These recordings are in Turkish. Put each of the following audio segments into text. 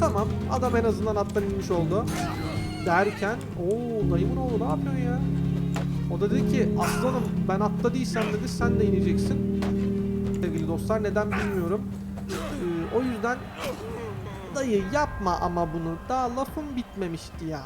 Tamam adam en azından attan inmiş oldu. Derken ooo dayımın oğlu ne yapıyorsun ya? O da dedi ki aslanım ben atta değilsem dedi sen de ineceksin. Sevgili dostlar neden bilmiyorum. Ee, o yüzden dayı yapma ama bunu daha lafım bitmemişti ya.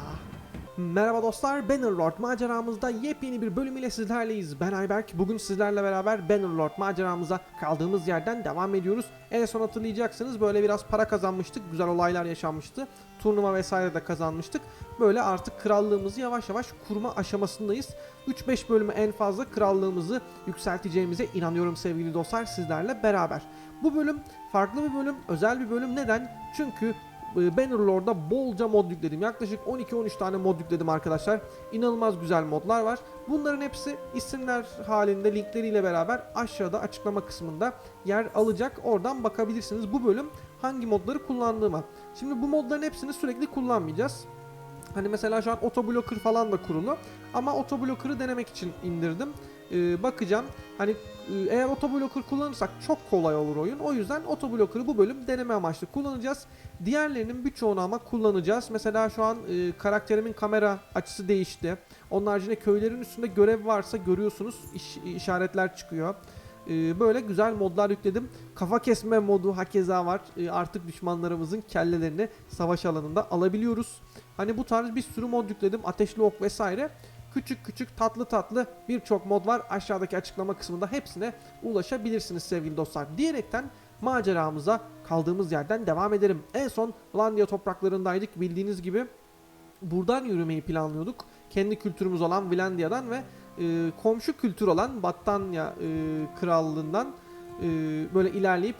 Merhaba dostlar, Bannerlord maceramızda yepyeni bir bölüm ile sizlerleyiz. Ben Ayberk, bugün sizlerle beraber Bannerlord maceramıza kaldığımız yerden devam ediyoruz. En son hatırlayacaksınız böyle biraz para kazanmıştık, güzel olaylar yaşanmıştı. Turnuva vesaire de kazanmıştık. Böyle artık krallığımızı yavaş yavaş kurma aşamasındayız. 3-5 bölümü en fazla krallığımızı yükselteceğimize inanıyorum sevgili dostlar sizlerle beraber. Bu bölüm farklı bir bölüm, özel bir bölüm. Neden? Çünkü e, Bannerlord'da bolca mod yükledim. Yaklaşık 12-13 tane mod yükledim arkadaşlar. İnanılmaz güzel modlar var. Bunların hepsi isimler halinde linkleriyle beraber aşağıda açıklama kısmında yer alacak. Oradan bakabilirsiniz bu bölüm hangi modları kullandığıma. Şimdi bu modların hepsini sürekli kullanmayacağız. Hani mesela şu an otoblocker falan da kurulu. Ama otobloker'ı denemek için indirdim. Ee, bakacağım. Hani e, eğer otoblocker kullanırsak çok kolay olur oyun. O yüzden otobloker'ı bu bölüm deneme amaçlı kullanacağız. Diğerlerinin birçoğunu ama kullanacağız. Mesela şu an e, karakterimin kamera açısı değişti. Onun haricinde köylerin üstünde görev varsa görüyorsunuz iş- işaretler çıkıyor. E, böyle güzel modlar yükledim. Kafa kesme modu hakeza var. E, artık düşmanlarımızın kellelerini savaş alanında alabiliyoruz. Hani bu tarz bir sürü mod yükledim. Ateşli ok vesaire. Küçük küçük tatlı tatlı birçok mod var. Aşağıdaki açıklama kısmında hepsine ulaşabilirsiniz sevgili dostlar. Diyerekten maceramıza kaldığımız yerden devam edelim. En son Landia topraklarındaydık bildiğiniz gibi. Buradan yürümeyi planlıyorduk. Kendi kültürümüz olan Vilandia'dan ve e, komşu kültür olan Battanya e, krallığından e, böyle ilerleyip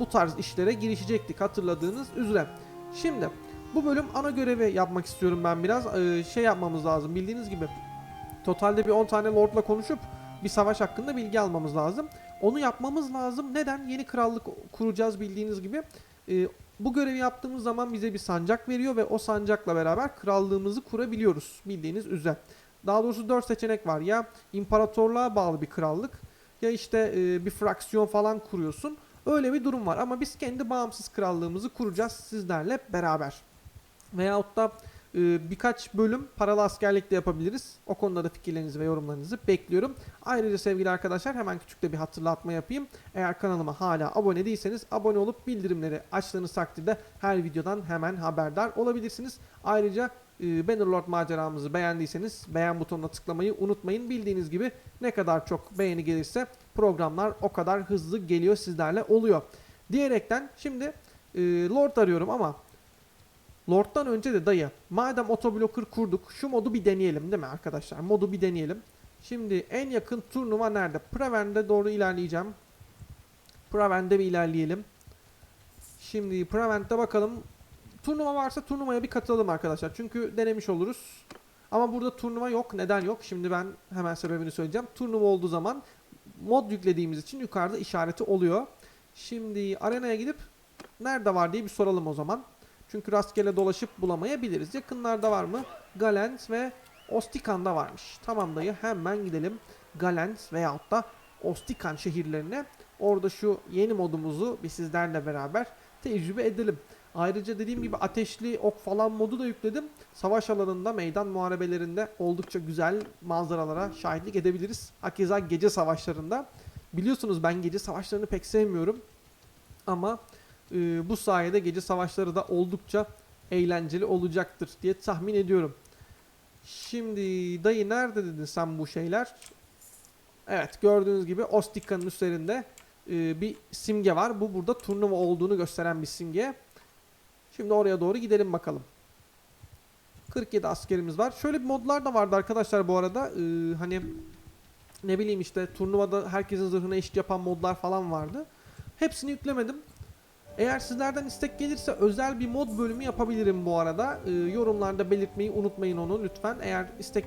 bu tarz işlere girişecektik hatırladığınız üzere. Şimdi bu bölüm ana görevi yapmak istiyorum ben biraz. E, şey yapmamız lazım bildiğiniz gibi. Totalde bir 10 tane lordla konuşup bir savaş hakkında bilgi almamız lazım. Onu yapmamız lazım. Neden? Yeni krallık kuracağız bildiğiniz gibi. E, bu görevi yaptığımız zaman bize bir sancak veriyor ve o sancakla beraber krallığımızı kurabiliyoruz bildiğiniz üzere. Daha doğrusu 4 seçenek var. Ya imparatorluğa bağlı bir krallık ya işte e, bir fraksiyon falan kuruyorsun. Öyle bir durum var ama biz kendi bağımsız krallığımızı kuracağız sizlerle beraber. Veyahut da birkaç bölüm paralı askerlik de yapabiliriz. O konuda da fikirlerinizi ve yorumlarınızı bekliyorum. Ayrıca sevgili arkadaşlar hemen küçük de bir hatırlatma yapayım. Eğer kanalıma hala abone değilseniz abone olup bildirimleri açtığınız takdirde her videodan hemen haberdar olabilirsiniz. Ayrıca e, Bannerlord maceramızı beğendiyseniz beğen butonuna tıklamayı unutmayın. Bildiğiniz gibi ne kadar çok beğeni gelirse programlar o kadar hızlı geliyor sizlerle oluyor. Diyerekten şimdi e, Lord arıyorum ama Lord'dan önce de dayı madem otoblocker kurduk şu modu bir deneyelim değil mi arkadaşlar? Modu bir deneyelim. Şimdi en yakın turnuva nerede? Praven'de doğru ilerleyeceğim. Praven'de bir ilerleyelim. Şimdi Praven'de bakalım. Turnuva varsa turnuvaya bir katılalım arkadaşlar. Çünkü denemiş oluruz. Ama burada turnuva yok. Neden yok? Şimdi ben hemen sebebini söyleyeceğim. Turnuva olduğu zaman mod yüklediğimiz için yukarıda işareti oluyor. Şimdi arenaya gidip nerede var diye bir soralım o zaman. Çünkü rastgele dolaşıp bulamayabiliriz. Yakınlarda var mı? Galent ve Ostikan'da varmış. Tamam dayı hemen gidelim. Galent veyahut da Ostikan şehirlerine. Orada şu yeni modumuzu bir sizlerle beraber tecrübe edelim. Ayrıca dediğim gibi ateşli ok falan modu da yükledim. Savaş alanında meydan muharebelerinde oldukça güzel manzaralara şahitlik edebiliriz. Hakeza gece savaşlarında. Biliyorsunuz ben gece savaşlarını pek sevmiyorum. Ama e, bu sayede gece savaşları da oldukça eğlenceli olacaktır diye tahmin ediyorum. Şimdi dayı nerede dedin sen bu şeyler? Evet gördüğünüz gibi Ostika'nın üzerinde e, bir simge var. Bu burada turnuva olduğunu gösteren bir simge. Şimdi oraya doğru gidelim bakalım. 47 askerimiz var. Şöyle bir modlar da vardı arkadaşlar bu arada. Ee, hani ne bileyim işte turnuvada herkesin zırhına eşit yapan modlar falan vardı. Hepsini yüklemedim. Eğer sizlerden istek gelirse özel bir mod bölümü yapabilirim bu arada. Ee, yorumlarda belirtmeyi unutmayın onu lütfen. Eğer istek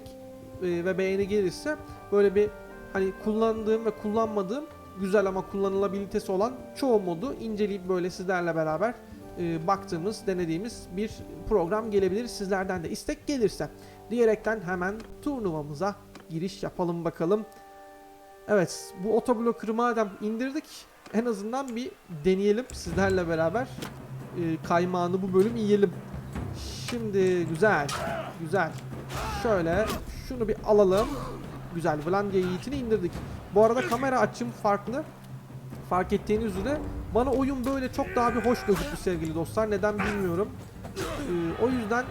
e, ve beğeni gelirse böyle bir hani kullandığım ve kullanmadığım güzel ama kullanılabilitesi olan çoğu modu inceleyip böyle sizlerle beraber e, baktığımız, denediğimiz bir program gelebilir sizlerden de istek gelirse. Diyerekten hemen turnuvamıza giriş yapalım bakalım. Evet, bu otoblokörü madem indirdik en azından bir deneyelim sizlerle beraber. e, kaymağını bu bölüm yiyelim. Şimdi güzel. Güzel. Şöyle şunu bir alalım. Güzel. Vlandia yiğitini indirdik. Bu arada kamera açım farklı. Fark ettiğiniz üzere bana oyun böyle çok daha bir hoş gözüktü sevgili dostlar. Neden bilmiyorum. Ee, o yüzden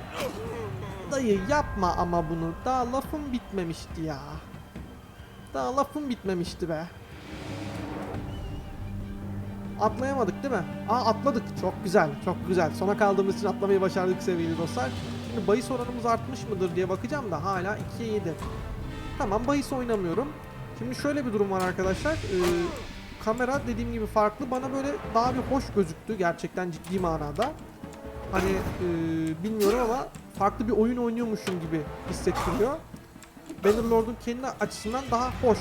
dayı yapma ama bunu. Daha lafım bitmemişti ya. Daha lafım bitmemişti be. Atlayamadık değil mi? Aa atladık. Çok güzel. Çok güzel. Sona kaldığımız için atlamayı başardık sevgili dostlar. Şimdi bahis oranımız artmış mıdır diye bakacağım da hala 2'ye 7. Tamam bahis oynamıyorum. Şimdi şöyle bir durum var arkadaşlar. Ee, kamera dediğim gibi farklı. Bana böyle daha bir hoş gözüktü gerçekten ciddi manada. Hani e, bilmiyorum ama farklı bir oyun oynuyormuşum gibi hissettiriyor. Bannerlord'un kendi açısından daha hoş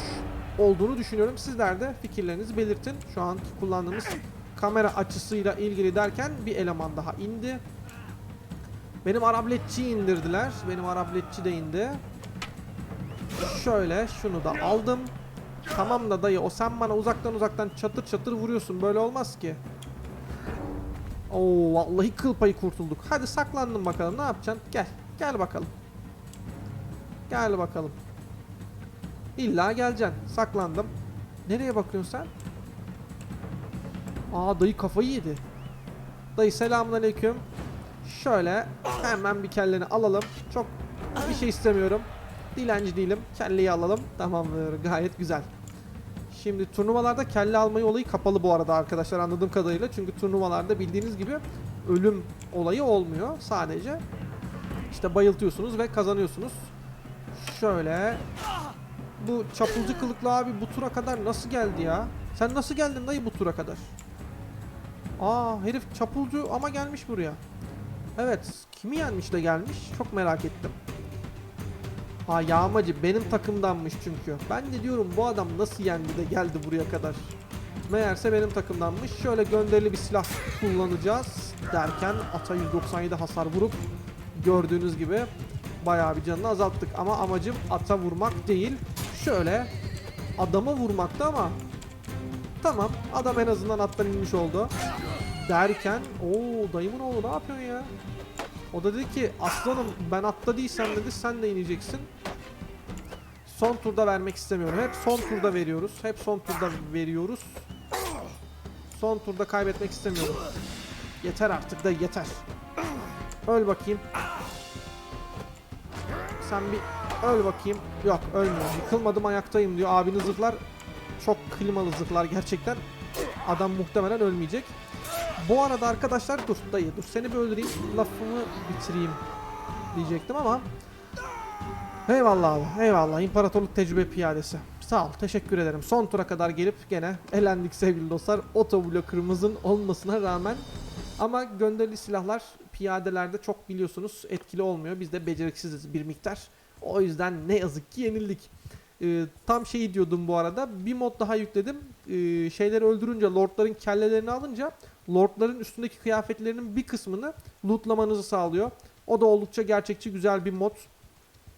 olduğunu düşünüyorum. Sizler de fikirlerinizi belirtin. Şu anki kullandığımız kamera açısıyla ilgili derken bir eleman daha indi. Benim arabletçi indirdiler. Benim arabletçi de indi. Şöyle şunu da aldım. Tamam da dayı o sen bana uzaktan uzaktan çatır çatır vuruyorsun. Böyle olmaz ki. Oo vallahi kıl payı kurtulduk. Hadi saklandım bakalım ne yapacaksın? Gel. Gel bakalım. Gel bakalım. İlla geleceksin. Saklandım. Nereye bakıyorsun sen? Aa dayı kafayı yedi. Dayı selamünaleyküm. Şöyle hemen bir kelleni alalım. Çok bir şey istemiyorum. Dilenci değilim. Kelleyi alalım. Tamamdır. Gayet güzel. Şimdi turnuvalarda kelle almayı olayı kapalı bu arada arkadaşlar anladığım kadarıyla. Çünkü turnuvalarda bildiğiniz gibi ölüm olayı olmuyor. Sadece işte bayıltıyorsunuz ve kazanıyorsunuz. Şöyle bu çapulcu kılıklı abi bu tura kadar nasıl geldi ya? Sen nasıl geldin dayı bu tura kadar? Aa herif çapulcu ama gelmiş buraya. Evet kimi yenmiş de gelmiş çok merak ettim. Ha yağmacı benim takımdanmış çünkü. Ben de diyorum bu adam nasıl yendi de geldi buraya kadar. Meğerse benim takımdanmış. Şöyle gönderili bir silah kullanacağız derken ata 197 hasar vurup gördüğünüz gibi bayağı bir canını azalttık. Ama amacım ata vurmak değil. Şöyle adama vurmaktı ama tamam adam en azından attan inmiş oldu. Derken o dayımın oğlu ne yapıyorsun ya? O da dedi ki aslanım ben atta değilsem dedi sen de ineceksin. Son turda vermek istemiyorum. Hep son turda veriyoruz. Hep son turda veriyoruz. Son turda kaybetmek istemiyorum. Yeter artık da yeter. Öl bakayım. Sen bir öl bakayım. Yok ölmüyor. Yıkılmadım ayaktayım diyor. Abinin zırhlar çok klimalı zırhlar gerçekten. Adam muhtemelen ölmeyecek. Bu arada arkadaşlar dur dayı dur seni bir öldüreyim lafımı bitireyim diyecektim ama Eyvallah abi eyvallah imparatorluk tecrübe piyadesi Sağ ol teşekkür ederim son tura kadar gelip gene elendik sevgili dostlar Otoblokırımızın olmasına rağmen Ama gönderili silahlar piyadelerde çok biliyorsunuz etkili olmuyor Biz de beceriksiziz bir miktar O yüzden ne yazık ki yenildik ee, tam şeyi diyordum bu arada. Bir mod daha yükledim. Ee, şeyleri öldürünce, lordların kellelerini alınca lordların üstündeki kıyafetlerinin bir kısmını lootlamanızı sağlıyor. O da oldukça gerçekçi güzel bir mod.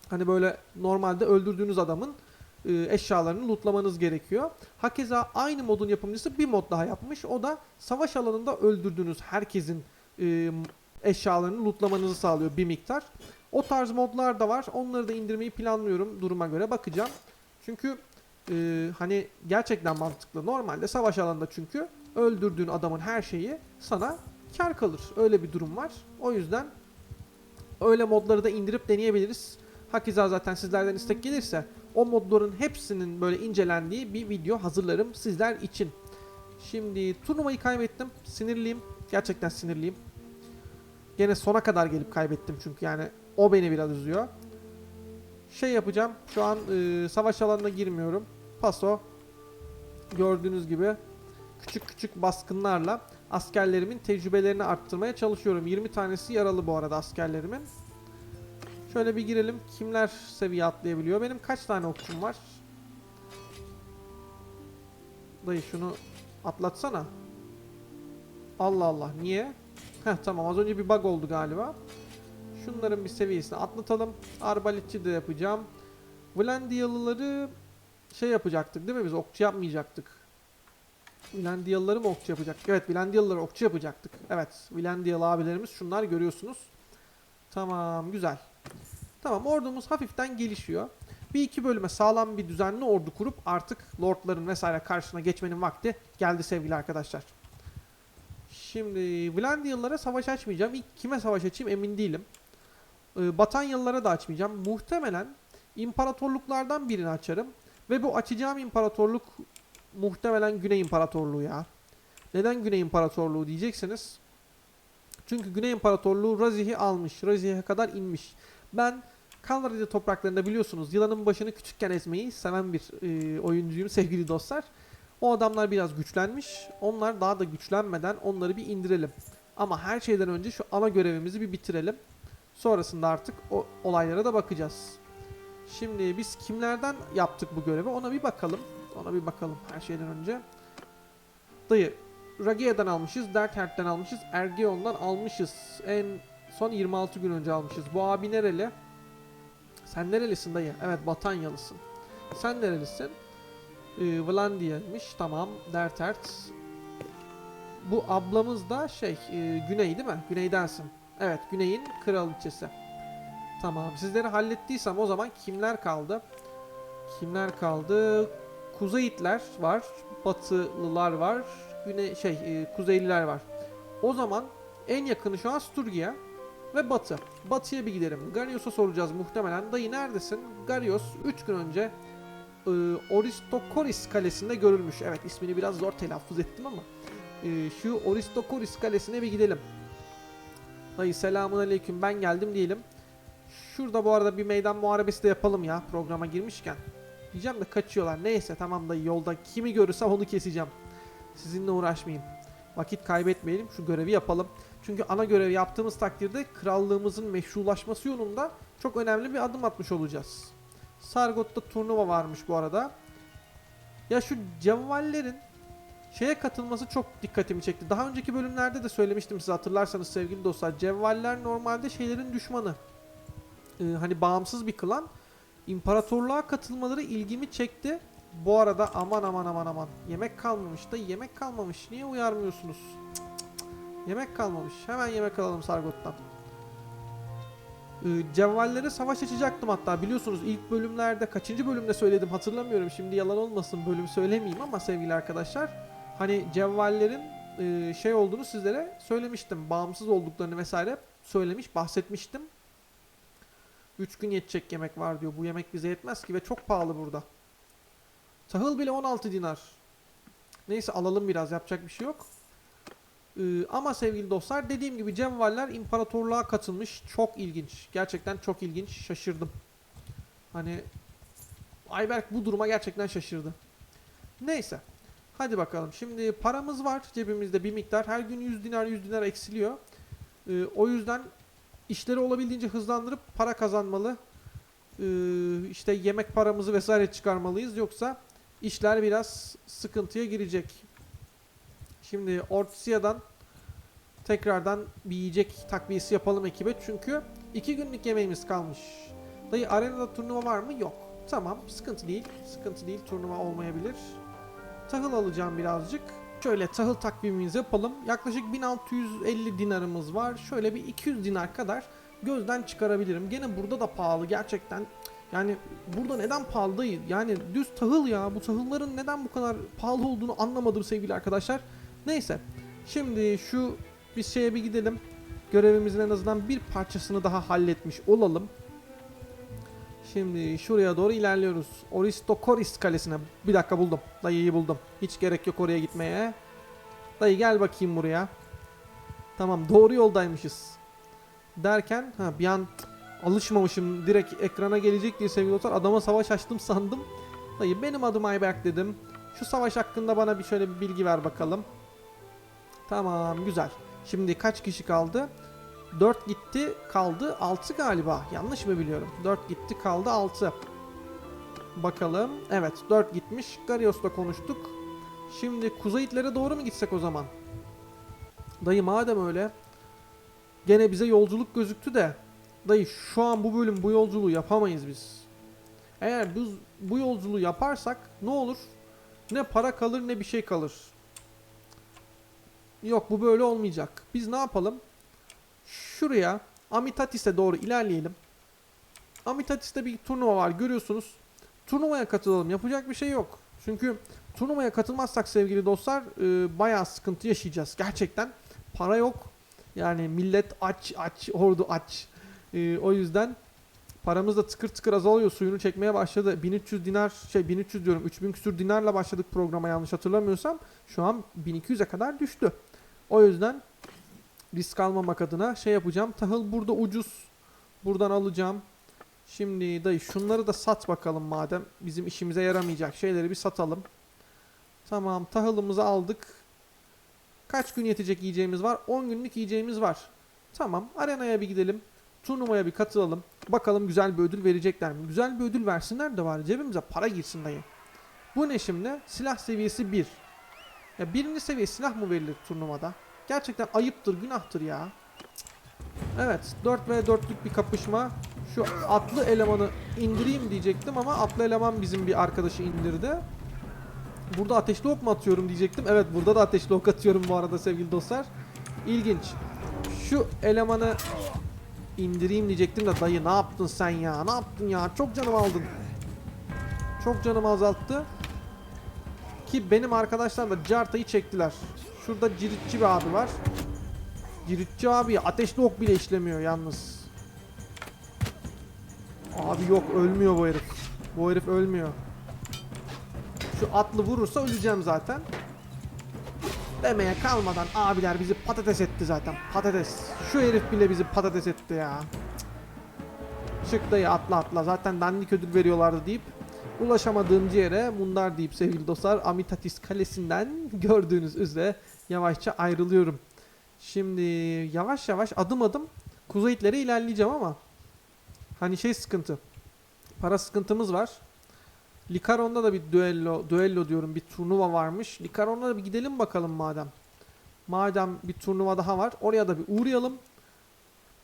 Hani böyle normalde öldürdüğünüz adamın e, eşyalarını lootlamanız gerekiyor. Hakeza aynı modun yapımcısı bir mod daha yapmış. O da savaş alanında öldürdüğünüz herkesin e, eşyalarını lootlamanızı sağlıyor bir miktar. O tarz modlar da var. Onları da indirmeyi planlıyorum. Duruma göre bakacağım. Çünkü e, hani gerçekten mantıklı. Normalde savaş alanında çünkü öldürdüğün adamın her şeyi sana kar kalır. Öyle bir durum var. O yüzden öyle modları da indirip deneyebiliriz. Hakeza zaten sizlerden istek gelirse o modların hepsinin böyle incelendiği bir video hazırlarım sizler için. Şimdi turnuvayı kaybettim. Sinirliyim. Gerçekten sinirliyim. Gene sona kadar gelip kaybettim çünkü yani o beni biraz üzüyor. Şey yapacağım. Şu an e, savaş alanına girmiyorum. Paso. Gördüğünüz gibi küçük küçük baskınlarla askerlerimin tecrübelerini arttırmaya çalışıyorum. 20 tanesi yaralı bu arada askerlerimin. Şöyle bir girelim. Kimler seviye atlayabiliyor? Benim kaç tane okçum var? Dayı şunu atlatsana. Allah Allah. Niye? Heh tamam az önce bir bug oldu galiba. Şunların bir seviyesini atlatalım. Arbaletçi de yapacağım. Vlandiyalıları şey yapacaktık değil mi biz? Okçu yapmayacaktık. Vilandiyalıları mı okçu yapacaktık? Evet Vilandiyalıları okçu yapacaktık. Evet Vilandiyalı abilerimiz şunlar görüyorsunuz. Tamam güzel. Tamam ordumuz hafiften gelişiyor. Bir iki bölüme sağlam bir düzenli ordu kurup artık lordların vesaire karşısına geçmenin vakti geldi sevgili arkadaşlar. Şimdi Vilandiyalılara savaş açmayacağım. İlk kime savaş açayım emin değilim. Ee, Batanyalılara da açmayacağım. Muhtemelen imparatorluklardan birini açarım. Ve bu açacağım imparatorluk muhtemelen Güney İmparatorluğu ya. Neden Güney İmparatorluğu diyeceksiniz. Çünkü Güney İmparatorluğu Razih'i almış. Razih'e kadar inmiş. Ben Kalvaride topraklarında biliyorsunuz yılanın başını küçükken ezmeyi seven bir e, oyuncuyum sevgili dostlar. O adamlar biraz güçlenmiş. Onlar daha da güçlenmeden onları bir indirelim. Ama her şeyden önce şu ana görevimizi bir bitirelim. Sonrasında artık o olaylara da bakacağız. Şimdi biz kimlerden yaptık bu görevi ona bir bakalım. Ona bir bakalım her şeyden önce. Dayı, Ragia'dan almışız, Derthert'ten almışız, Ergeon'dan almışız. En son 26 gün önce almışız. Bu abi nereli? Sen nerelisin dayı? Evet, Batanyalısın. Sen nerelisin? Ee, Vlandiya'ymış. Tamam, Derthert. Bu ablamız da şey, e, Güney değil mi? Güneydensin. Evet, Güney'in kraliçesi. Tamam, sizleri hallettiysem o zaman kimler kaldı? Kimler kaldı? Kuzeyitler var, Batılılar var, Güney şey e, Kuzeyliler var. O zaman en yakını şu an Sturgia ve Batı. Batıya bir gidelim. Garios'a soracağız muhtemelen. Dayı neredesin? Garios 3 gün önce e, Oristokoris kalesinde görülmüş. Evet ismini biraz zor telaffuz ettim ama e, şu Oristokoris kalesine bir gidelim. Dayı selamun aleyküm ben geldim diyelim. Şurada bu arada bir meydan muharebesi de yapalım ya programa girmişken. Diyeceğim de kaçıyorlar. Neyse tamam da yolda kimi görürsem onu keseceğim. Sizinle uğraşmayayım. Vakit kaybetmeyelim. Şu görevi yapalım. Çünkü ana görevi yaptığımız takdirde krallığımızın meşrulaşması yolunda çok önemli bir adım atmış olacağız. Sargot'ta turnuva varmış bu arada. Ya şu cevvallerin şeye katılması çok dikkatimi çekti. Daha önceki bölümlerde de söylemiştim size hatırlarsanız sevgili dostlar. Cevvaller normalde şeylerin düşmanı. Ee, hani bağımsız bir klan. İmparatorluğa katılmaları ilgimi çekti. Bu arada aman aman aman aman. Yemek kalmamış da yemek kalmamış. Niye uyarmıyorsunuz? Cık cık cık. Yemek kalmamış. Hemen yemek alalım Sargot'tan. Ee, Cevvallere savaş açacaktım hatta biliyorsunuz ilk bölümlerde kaçıncı bölümde söyledim hatırlamıyorum şimdi yalan olmasın bölüm söylemeyeyim ama sevgili arkadaşlar hani cevvallerin e, şey olduğunu sizlere söylemiştim bağımsız olduklarını vesaire söylemiş bahsetmiştim 3 gün yetecek yemek var diyor bu yemek bize yetmez ki ve çok pahalı burada tahıl bile 16 dinar neyse alalım biraz yapacak bir şey yok ee, ama sevgili dostlar dediğim gibi Cevvaller imparatorluğa katılmış. Çok ilginç. Gerçekten çok ilginç. Şaşırdım. Hani Ayberk bu duruma gerçekten şaşırdı. Neyse. Hadi bakalım. Şimdi paramız var cebimizde bir miktar. Her gün 100 dinar 100 dinar eksiliyor. Ee, o yüzden işleri olabildiğince hızlandırıp para kazanmalı. Ee, işte yemek paramızı vesaire çıkarmalıyız. Yoksa işler biraz sıkıntıya girecek. Şimdi Ortisia'dan tekrardan bir yiyecek takviyesi yapalım ekibe. Çünkü iki günlük yemeğimiz kalmış. Dayı arenada turnuva var mı? Yok. Tamam sıkıntı değil. Sıkıntı değil turnuva olmayabilir. Tahıl alacağım birazcık. Şöyle tahıl takvimimizi yapalım. Yaklaşık 1650 dinarımız var. Şöyle bir 200 dinar kadar gözden çıkarabilirim. Gene burada da pahalı gerçekten. Yani burada neden pahalı değil? Yani düz tahıl ya. Bu tahılların neden bu kadar pahalı olduğunu anlamadım sevgili arkadaşlar. Neyse. Şimdi şu bir şeye bir gidelim. Görevimizin en azından bir parçasını daha halletmiş olalım. Şimdi şuraya doğru ilerliyoruz. Oristokoris kalesine. Bir dakika buldum. Dayıyı buldum. Hiç gerek yok oraya gitmeye. Dayı gel bakayım buraya. Tamam doğru yoldaymışız. Derken ha bir an alışmamışım. Direkt ekrana gelecek diye sevgili dostlar. Adama savaş açtım sandım. Dayı benim adım Ayberk dedim. Şu savaş hakkında bana bir şöyle bir bilgi ver bakalım. Tamam güzel. Şimdi kaç kişi kaldı? 4 gitti kaldı 6 galiba. Yanlış mı biliyorum? 4 gitti kaldı 6. Bakalım. Evet 4 gitmiş. Garios'la konuştuk. Şimdi Kuzeyitlere doğru mu gitsek o zaman? Dayı madem öyle. Gene bize yolculuk gözüktü de. Dayı şu an bu bölüm bu yolculuğu yapamayız biz. Eğer biz bu yolculuğu yaparsak ne olur? Ne para kalır ne bir şey kalır. Yok bu böyle olmayacak. Biz ne yapalım? Şuraya Amitatis'e doğru ilerleyelim. Amitatis'te bir turnuva var görüyorsunuz. Turnuvaya katılalım. Yapacak bir şey yok. Çünkü turnuvaya katılmazsak sevgili dostlar e, bayağı sıkıntı yaşayacağız. Gerçekten para yok. Yani millet aç aç ordu aç. E, o yüzden paramız da tıkır tıkır azalıyor. Suyunu çekmeye başladı. 1300 dinar şey 1300 diyorum 3000 küsür dinarla başladık programa yanlış hatırlamıyorsam. Şu an 1200'e kadar düştü. O yüzden risk almamak adına şey yapacağım. Tahıl burada ucuz. Buradan alacağım. Şimdi dayı şunları da sat bakalım madem. Bizim işimize yaramayacak şeyleri bir satalım. Tamam tahılımızı aldık. Kaç gün yetecek yiyeceğimiz var? 10 günlük yiyeceğimiz var. Tamam arenaya bir gidelim. Turnuvaya bir katılalım. Bakalım güzel bir ödül verecekler mi? Güzel bir ödül versinler de var. Cebimize para girsin dayı. Bu ne şimdi? Silah seviyesi 1. Ya birinci seviye silah mı verilir turnuvada? Gerçekten ayıptır, günahtır ya. Evet, 4 ve 4'lük bir kapışma. Şu atlı elemanı indireyim diyecektim ama atlı eleman bizim bir arkadaşı indirdi. Burada ateşli ok mu atıyorum diyecektim. Evet, burada da ateşli ok atıyorum bu arada sevgili dostlar. İlginç. Şu elemanı indireyim diyecektim de dayı ne yaptın sen ya? Ne yaptın ya? Çok canımı aldın. Çok canımı azalttı. Ki benim arkadaşlar da cartayı çektiler. Şurada ciritçi bir abi var. Ciritçi abi ateşli ok bile işlemiyor yalnız. Abi yok ölmüyor bu herif. Bu herif ölmüyor. Şu atlı vurursa öleceğim zaten. Demeye kalmadan abiler bizi patates etti zaten. Patates. Şu herif bile bizi patates etti ya. Çık dayı atla atla. Zaten dandik ödül veriyorlardı deyip ulaşamadığım yere Mundar deyip sevgili dostlar Amitatis Kalesi'nden gördüğünüz üzere yavaşça ayrılıyorum. Şimdi yavaş yavaş adım adım kuzeyitlere ilerleyeceğim ama hani şey sıkıntı. Para sıkıntımız var. Likaron'da da bir düello, düello diyorum bir turnuva varmış. Likaron'da da bir gidelim bakalım madem. Madem bir turnuva daha var oraya da bir uğrayalım.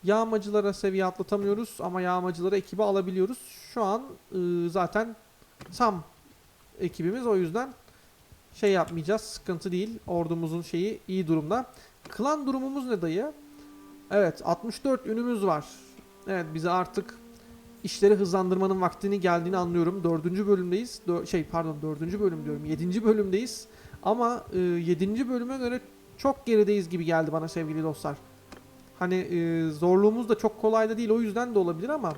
Yağmacılara seviye atlatamıyoruz ama yağmacılara ekibi alabiliyoruz. Şu an ıı, zaten tam ekibimiz o yüzden şey yapmayacağız. Sıkıntı değil. Ordumuzun şeyi iyi durumda. Klan durumumuz ne dayı? Evet 64 ünümüz var. Evet bize artık işleri hızlandırmanın vaktini geldiğini anlıyorum. Dördüncü bölümdeyiz. Dö- şey pardon dördüncü bölüm diyorum. Yedinci bölümdeyiz. Ama e, yedinci bölüme göre çok gerideyiz gibi geldi bana sevgili dostlar. Hani e, zorluğumuz da çok kolay da değil o yüzden de olabilir ama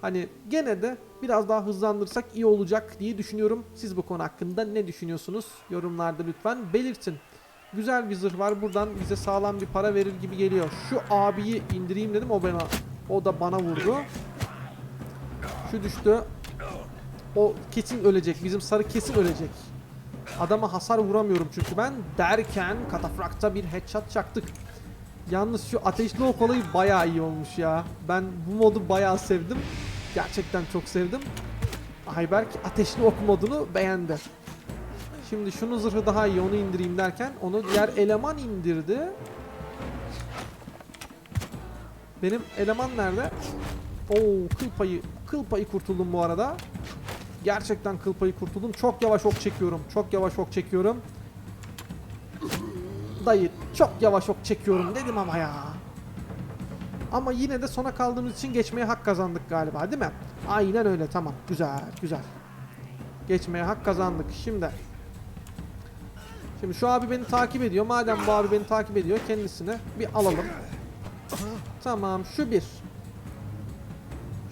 hani gene de biraz daha hızlandırsak iyi olacak diye düşünüyorum. Siz bu konu hakkında ne düşünüyorsunuz? Yorumlarda lütfen belirtin. Güzel bir zırh var. Buradan bize sağlam bir para verir gibi geliyor. Şu abiyi indireyim dedim o bana o da bana vurdu. Şu düştü. O kesin ölecek. Bizim sarı kesin ölecek. Adama hasar vuramıyorum çünkü ben derken katafrakta bir headshot çaktık. Yalnız şu ateşli ok olayı bayağı iyi olmuş ya. Ben bu modu bayağı sevdim. Gerçekten çok sevdim. Ayberk ateşli ok modunu beğendi. Şimdi şunun zırhı daha iyi onu indireyim derken onu diğer eleman indirdi. Benim eleman nerede? Oo kıl payı, kıl payı kurtuldum bu arada. Gerçekten kıl payı kurtuldum. Çok yavaş ok çekiyorum. Çok yavaş ok çekiyorum. Dayı çok yavaş ok çekiyorum dedim ama ya. Ama yine de sona kaldığımız için geçmeye hak kazandık galiba değil mi? Aynen öyle tamam. Güzel güzel. Geçmeye hak kazandık. Şimdi Şimdi şu abi beni takip ediyor. Madem bu abi beni takip ediyor kendisini bir alalım. Tamam şu bir.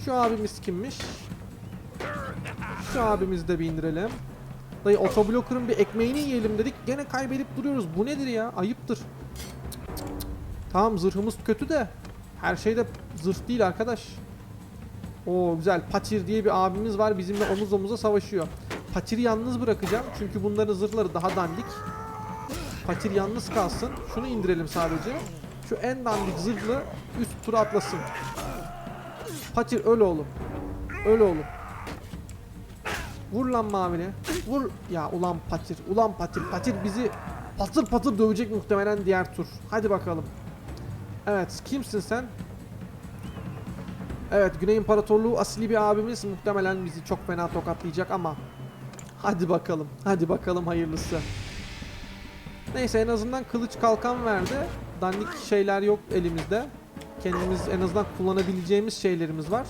Şu abimiz kimmiş? Şu abimizi de bir indirelim. Dayı otobloker'ın bir ekmeğini yiyelim dedik. Gene kaybedip duruyoruz. Bu nedir ya? Ayıptır. Tamam zırhımız kötü de her şeyde zırh değil arkadaş. Oo güzel. Patir diye bir abimiz var. Bizimle omuz omuza savaşıyor. Patir'i yalnız bırakacağım. Çünkü bunların zırhları daha dandik. Patir yalnız kalsın. Şunu indirelim sadece. Şu en dandik zırhlı üst tura atlasın. Patir öl oğlum. Öl oğlum. Vur lan mavini. Vur. Ya ulan Patir. Ulan Patir. Patir bizi patır patır dövecek muhtemelen diğer tur. Hadi bakalım. Evet. Kimsin sen? Evet. Güney İmparatorluğu asili bir abimiz. Muhtemelen bizi çok fena tokatlayacak ama. Hadi bakalım. Hadi bakalım hayırlısı. Neyse en azından kılıç kalkan verdi. Dandik şeyler yok elimizde. Kendimiz en azından kullanabileceğimiz şeylerimiz var.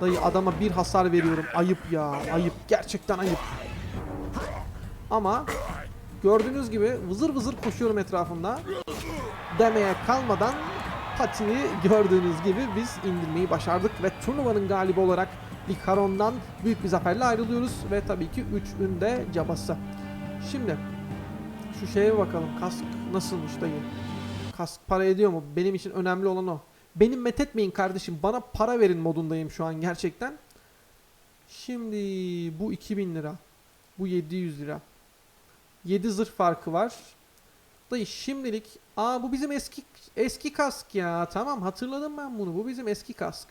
Dayı adama bir hasar veriyorum. Ayıp ya. Ayıp. Gerçekten ayıp. Ama gördüğünüz gibi vızır vızır koşuyorum etrafımda. Demeye kalmadan Pati'yi gördüğünüz gibi biz indirmeyi başardık ve turnuvanın galibi olarak Likaron'dan büyük bir zaferle ayrılıyoruz ve tabii ki 3 ünde cabası. Şimdi şu şeye bakalım. Kask nasılmış dayı? Kask para ediyor mu? Benim için önemli olan o. Benim methetmeyin kardeşim. Bana para verin modundayım şu an gerçekten. Şimdi bu 2000 lira. Bu 700 lira. 7 zırh farkı var. Dayı şimdilik aa bu bizim eski eski kask ya. Tamam hatırladım ben bunu. Bu bizim eski kask.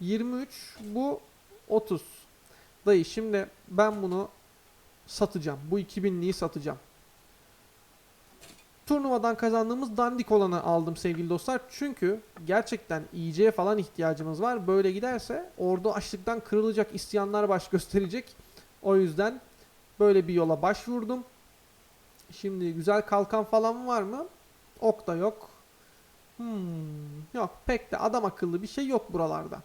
23 bu 30. Dayı şimdi ben bunu satacağım. Bu 2000'liği satacağım. Turnuvadan kazandığımız dandik olanı aldım sevgili dostlar. Çünkü gerçekten iyice falan ihtiyacımız var. Böyle giderse ordu açlıktan kırılacak, isyanlar baş gösterecek. O yüzden böyle bir yola başvurdum. Şimdi güzel kalkan falan var mı? Ok da yok. Hmm, yok pek de adam akıllı bir şey yok buralarda.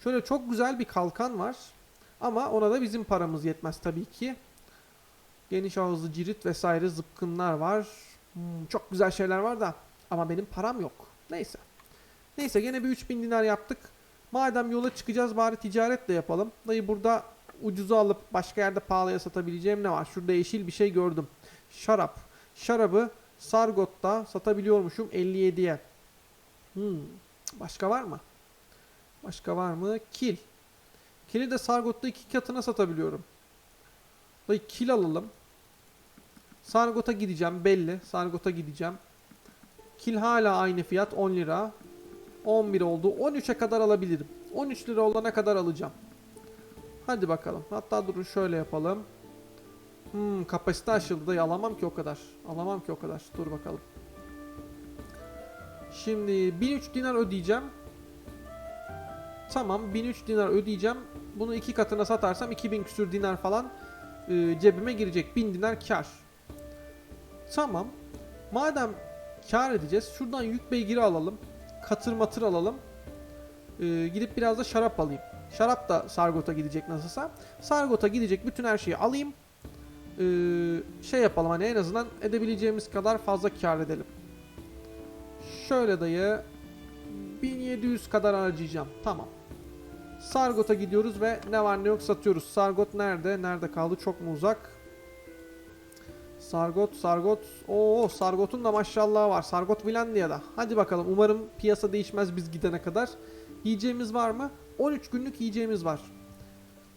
Şöyle çok güzel bir kalkan var. Ama ona da bizim paramız yetmez tabii ki. Geniş ağızlı cirit vesaire zıpkınlar var. Hmm, çok güzel şeyler var da ama benim param yok. Neyse. Neyse gene bir 3000 dinar yaptık. Madem yola çıkacağız bari ticaret de yapalım. Dayı burada ucuza alıp başka yerde pahalıya satabileceğim ne var? Şurada yeşil bir şey gördüm. Şarap. Şarabı Sargot'ta satabiliyormuşum 57'ye. Hmm. Başka var mı? Başka var mı? Kil. Kili de Sargot'ta iki katına satabiliyorum. Dayı kil alalım. Sargot'a gideceğim belli. Sargot'a gideceğim. Kil hala aynı fiyat 10 lira. 11 oldu. 13'e kadar alabilirim. 13 lira olana kadar alacağım. Hadi bakalım. Hatta durun şöyle yapalım. Hmm, kapasite aşıldı. Dayı alamam ki o kadar. Alamam ki o kadar. Dur bakalım. Şimdi 1003 dinar ödeyeceğim. Tamam 1003 dinar ödeyeceğim. Bunu iki katına satarsam 2000 küsür dinar falan e, cebime girecek. 1000 dinar kar. Tamam. Madem kar edeceğiz şuradan yük beygiri alalım. Katır matır alalım. E, gidip biraz da şarap alayım. Şarap da Sargot'a gidecek nasılsa. Sargot'a gidecek bütün her şeyi alayım. E, şey yapalım hani en azından edebileceğimiz kadar fazla kar edelim. Şöyle dayı 1700 kadar harcayacağım. Tamam. Sargot'a gidiyoruz ve ne var ne yok satıyoruz. Sargot nerede? Nerede kaldı? Çok mu uzak? Sargot, Sargot. Oo, Sargot'un da maşallah var. Sargot Vilandia'da. Hadi bakalım. Umarım piyasa değişmez biz gidene kadar. Yiyeceğimiz var mı? 13 günlük yiyeceğimiz var.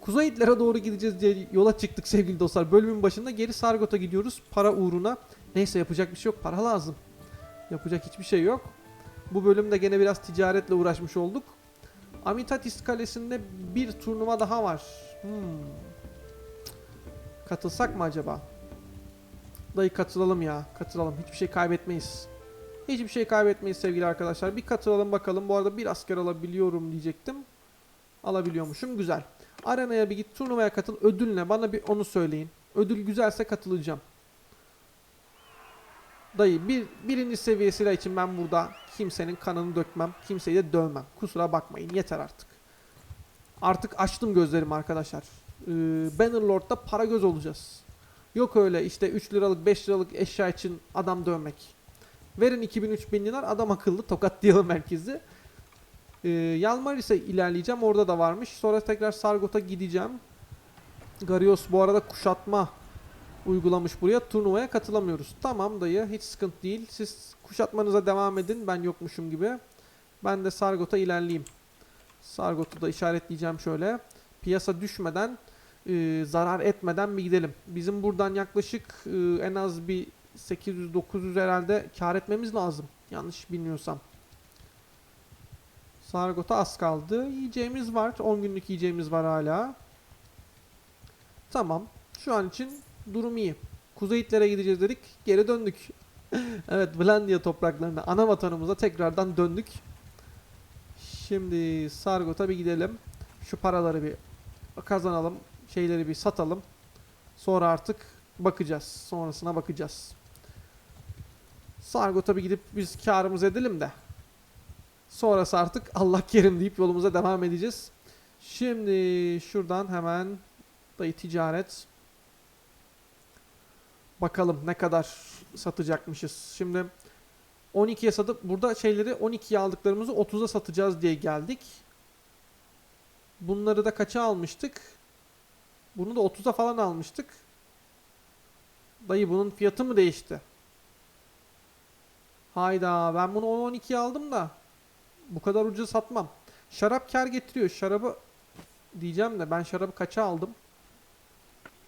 Kuzey İtlere doğru gideceğiz diye yola çıktık sevgili dostlar. Bölümün başında geri Sargot'a gidiyoruz para uğruna. Neyse yapacak bir şey yok. Para lazım. Yapacak hiçbir şey yok. Bu bölümde gene biraz ticaretle uğraşmış olduk. Amitatis Kalesi'nde bir turnuva daha var. Hmm. Katılsak mı acaba? Dayı katılalım ya. Katılalım. Hiçbir şey kaybetmeyiz. Hiçbir şey kaybetmeyiz sevgili arkadaşlar. Bir katılalım bakalım. Bu arada bir asker alabiliyorum diyecektim. Alabiliyormuşum. Güzel. Arenaya bir git. Turnuvaya katıl. Ödül ne? Bana bir onu söyleyin. Ödül güzelse katılacağım. Dayı bir, birinci seviyesiyle için ben burada kimsenin kanını dökmem. Kimseyi de dövmem. Kusura bakmayın. Yeter artık. Artık açtım gözlerimi arkadaşlar. Ee, Bannerlord'da para göz olacağız. Yok öyle işte 3 liralık 5 liralık eşya için adam dövmek. Verin 2000-3000 dinar adam akıllı tokatlayalım herkesi. Ee, Yalmaris'e ilerleyeceğim. Orada da varmış. Sonra tekrar Sargot'a gideceğim. Garios bu arada kuşatma uygulamış buraya. Turnuvaya katılamıyoruz. Tamam dayı hiç sıkıntı değil. Siz kuşatmanıza devam edin. Ben yokmuşum gibi. Ben de Sargot'a ilerleyeyim. Sargot'u da işaretleyeceğim şöyle. Piyasa düşmeden e, zarar etmeden bir gidelim. Bizim buradan yaklaşık e, en az bir 800-900 herhalde kar etmemiz lazım. Yanlış bilmiyorsam. Sargot'a az kaldı. Yiyeceğimiz var. 10 günlük yiyeceğimiz var hala. Tamam. Şu an için durum iyi. Kuzey İtlere gideceğiz dedik. Geri döndük. evet Vlandia topraklarına ana vatanımıza tekrardan döndük. Şimdi Sargot'a bir gidelim. Şu paraları bir kazanalım. Şeyleri bir satalım. Sonra artık bakacağız. Sonrasına bakacağız. Sargo tabi gidip biz karımızı edelim de. Sonrası artık Allah kerim deyip yolumuza devam edeceğiz. Şimdi şuradan hemen dayı ticaret. Bakalım ne kadar satacakmışız. Şimdi 12'ye satıp burada şeyleri 12'ye aldıklarımızı 30'a satacağız diye geldik. Bunları da kaça almıştık? Bunu da 30'a falan almıştık. Dayı bunun fiyatı mı değişti? Hayda ben bunu 10-12'ye aldım da bu kadar ucuz satmam. Şarap kar getiriyor. Şarabı diyeceğim de ben şarabı kaça aldım?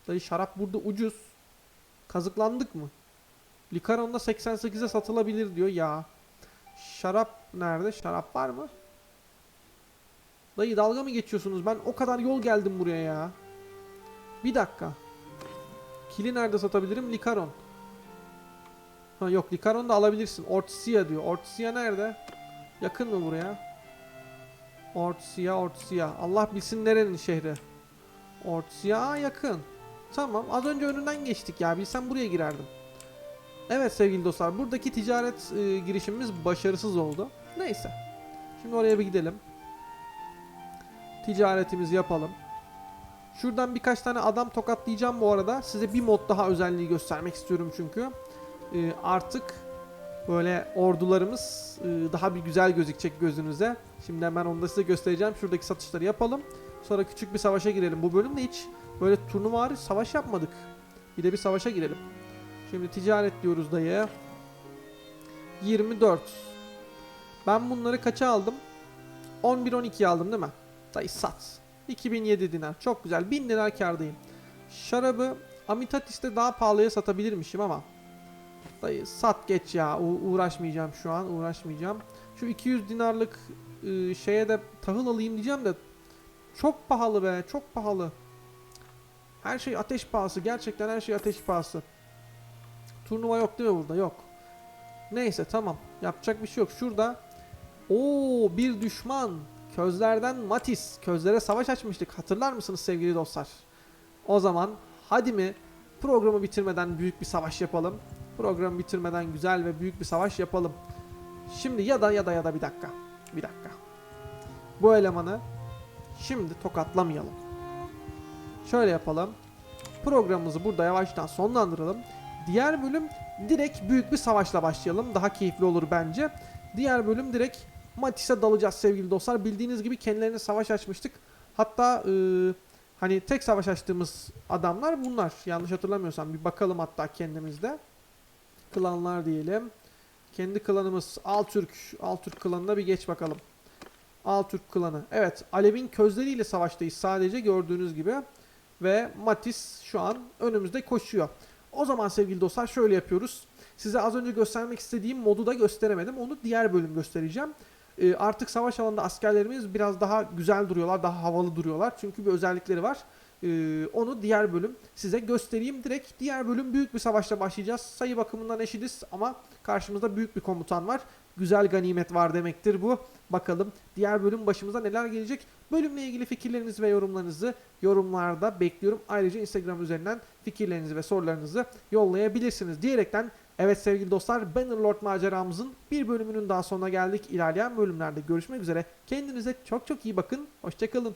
Dayı şarap burada ucuz. Kazıklandık mı? Licaron'da 88'e satılabilir diyor ya. Şarap nerede? Şarap var mı? Dayı dalga mı geçiyorsunuz? Ben o kadar yol geldim buraya ya. Bir dakika. Kili nerede satabilirim? Licaron. Ha yok Licaron da alabilirsin. Ortsia diyor. Ortsia nerede? Yakın mı buraya? Ortsia, Ortsia. Allah bilsin nerenin şehri. Ortsia yakın. Tamam az önce önünden geçtik ya. Bilsem buraya girerdim. Evet sevgili dostlar buradaki ticaret e, girişimimiz başarısız oldu. Neyse. Şimdi oraya bir gidelim. Ticaretimizi yapalım. Şuradan birkaç tane adam tokatlayacağım bu arada. Size bir mod daha özelliği göstermek istiyorum çünkü. E, artık böyle ordularımız e, daha bir güzel gözükecek gözünüze. Şimdi hemen onu da size göstereceğim. Şuradaki satışları yapalım. Sonra küçük bir savaşa girelim. Bu bölümde hiç böyle turnuva hariç savaş yapmadık. Bir de bir savaşa girelim. Şimdi ticaret diyoruz dayı. 24. Ben bunları kaça aldım? 11-12 aldım değil mi? Dayı sat. 2007 dinar. Çok güzel. 1000 dinar kardayım. Şarabı Amitatis'te daha pahalıya satabilirmişim ama. Dayı sat geç ya. U- uğraşmayacağım şu an. Uğraşmayacağım. Şu 200 dinarlık ıı, şeye de tahıl alayım diyeceğim de çok pahalı be. Çok pahalı. Her şey ateş pahası. Gerçekten her şey ateş pahası. Turnuva yok değil mi burada? Yok. Neyse tamam. Yapacak bir şey yok. Şurada Oo bir düşman. Közlerden Matis. Közlere savaş açmıştık. Hatırlar mısınız sevgili dostlar? O zaman hadi mi programı bitirmeden büyük bir savaş yapalım. Programı bitirmeden güzel ve büyük bir savaş yapalım. Şimdi ya da ya da ya da bir dakika. Bir dakika. Bu elemanı şimdi tokatlamayalım. Şöyle yapalım. Programımızı burada yavaştan sonlandıralım. Diğer bölüm direkt büyük bir savaşla başlayalım. Daha keyifli olur bence. Diğer bölüm direkt Matis'e dalacağız sevgili dostlar. Bildiğiniz gibi kendilerine savaş açmıştık. Hatta e, hani tek savaş açtığımız adamlar bunlar. Yanlış hatırlamıyorsam bir bakalım hatta kendimizde. Klanlar diyelim. Kendi klanımız Altürk. Altürk klanına bir geç bakalım. Altürk klanı. Evet Alev'in közleriyle savaştayız sadece gördüğünüz gibi. Ve Matis şu an önümüzde koşuyor. O zaman sevgili dostlar şöyle yapıyoruz. Size az önce göstermek istediğim modu da gösteremedim. Onu diğer bölüm göstereceğim. Ee, artık savaş alanında askerlerimiz biraz daha güzel duruyorlar, daha havalı duruyorlar. Çünkü bir özellikleri var. Ee, onu diğer bölüm size göstereyim. Direkt diğer bölüm büyük bir savaşla başlayacağız. Sayı bakımından eşitiz ama karşımızda büyük bir komutan var. Güzel ganimet var demektir bu. Bakalım diğer bölüm başımıza neler gelecek. Bölümle ilgili fikirlerinizi ve yorumlarınızı yorumlarda bekliyorum. Ayrıca Instagram üzerinden fikirlerinizi ve sorularınızı yollayabilirsiniz diyerekten Evet sevgili dostlar Bannerlord maceramızın bir bölümünün daha sonuna geldik. İlerleyen bölümlerde görüşmek üzere. Kendinize çok çok iyi bakın. Hoşçakalın.